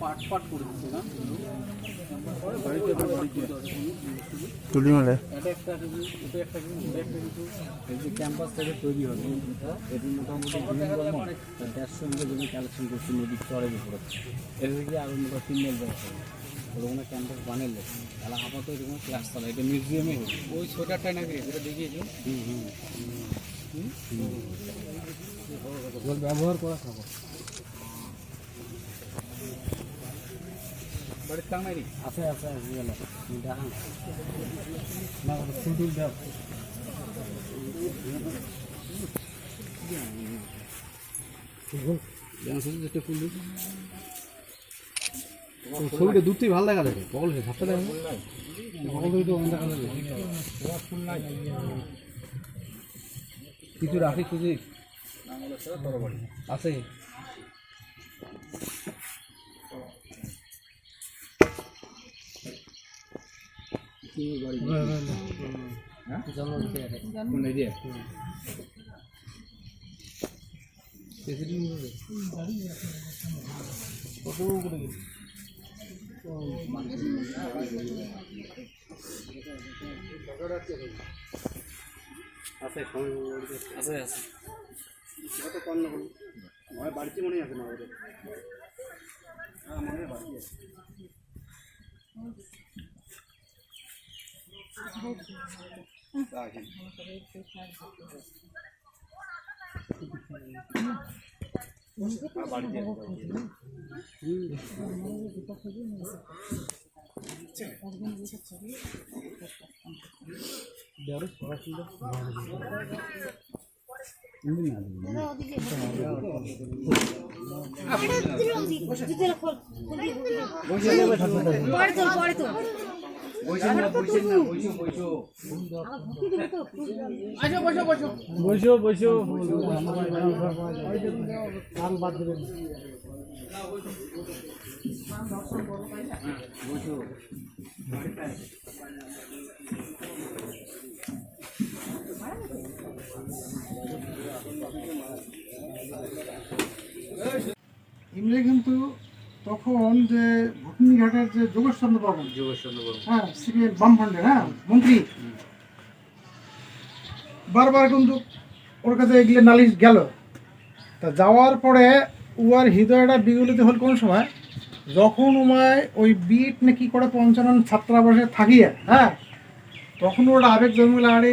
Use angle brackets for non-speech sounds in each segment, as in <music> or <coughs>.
পাট পাট করে তুলি মেলে এটা একটা এটা একটা এই যে ক্যাম্পাস থেকে তৈরি হবে এটি মোটামুটি দেড়শো মিটার জমি কালেকশন করছি নদীর চরের উপরে থেকে আরও মোটামুটি তিন মিল দেওয়া হবে ক্যাম্পাস বানাইলে তাহলে আপাতত এরকম ক্লাস চালা এটা মিউজিয়ামে ওই ছোটারটাই নাকি এটা দেখিয়েছি হুম। হুম ব্যবহার করা খাব আছে আছে দেখান। না টুল দাও ছবিটা দূরতেই ভালো দেখা যাবে বগল ঝাপটা দেখা দেখা কিছু রাখি খুঁজি? আছে। আছে আছে আছে কত কম না বাড়িতে মনে আছে না হয় বাড়িতে আছে রাখেন। আর বাড়িতে আছে। পরে তো পরে তো বসো বসো বসো বসো কিন্তু তখন যে ঘাটের যে যোগেশচন্দ্র বাবু যোগেশচন্দ্র বাবু। হ্যাঁ সিপিএম বামফ্রন্টের হ্যাঁ মন্ত্রী। বারবার কিন্তু ওর কাছে এগুলো নালিশ গেল। তা যাওয়ার পরে উয়ার হৃদয়টা বিগলিত হল কোন সময়? যখন উমায় ওই বিট না কি করে পঞ্চানন ছাত্রাবাসে থাকিয়ে হ্যাঁ তখন ওর আবেগ জন্মলে আরে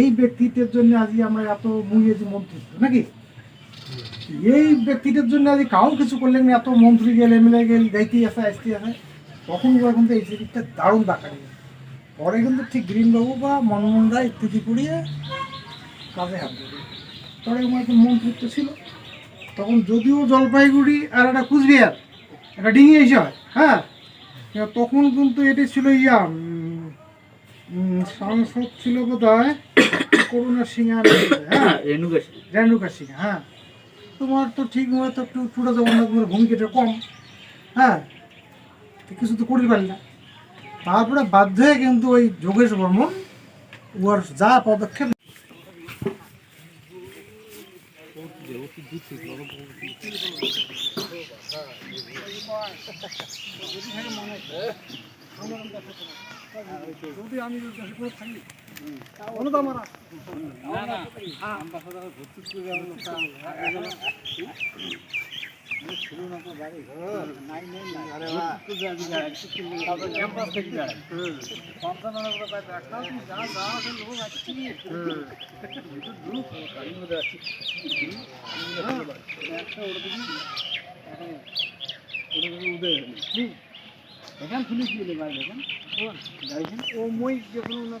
এই ব্যক্তিত্বের জন্য আজকে আমরা এত মুইয়েছি মন্ত্রিত্ব নাকি? এই ব্যক্তিটার জন্য আজ কাউ কিছু করলেন না, এত মন্ত্রী গেল এমএলএ গেল যাইতেই আছে আসতেই আছে। তখন কিন্তু এই জিনিসটা দারুণ দেখা গেল। পরে কিন্তু ঠিক গ্রিনবাবু বা মনমোহন রায় ইত্যাদি করিয়ে কাজে হাত দিল পরে আমার একটা মন্ত্রিত্ব ছিল। তখন যদিও জলপাইগুড়ি আর একটা কুচবিহার একটা ডিঙি এসে হয় হ্যাঁ? তখন কিন্তু এটি ছিল ইয়া সাংসদ ছিল বোধ হয় <coughs> করুণা সিংহা <coughs> হ্যাঁ? রেণুকা রেণুকা সিং হ্যাঁ। তোমার তো ঠিক মতো একটু ছোটো জগন্নাথের ভূমিকাটা কম। হ্যাঁ কিছু তো করি পারি না। তারপরে বাধ্য হয়ে কিন্তু ওই যোগেশ বর্মন ওর যা পদক্ষেপ আমি থাকি। না না না বাইরে যা যা এখন খুলে কি হলো দেখেন ও মই তারপরে কেন ওনার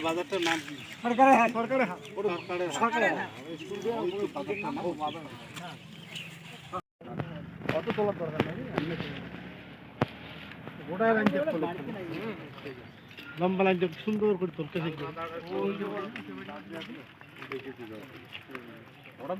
বাজারটার নাম কি? সরকারের হাট। সরকারের হাট। সরকারের হাট। কত তোলার দরকার নাই ওটা লাইন লম্বা লাইন সুন্দর করে তুলতে শিখবে ওটা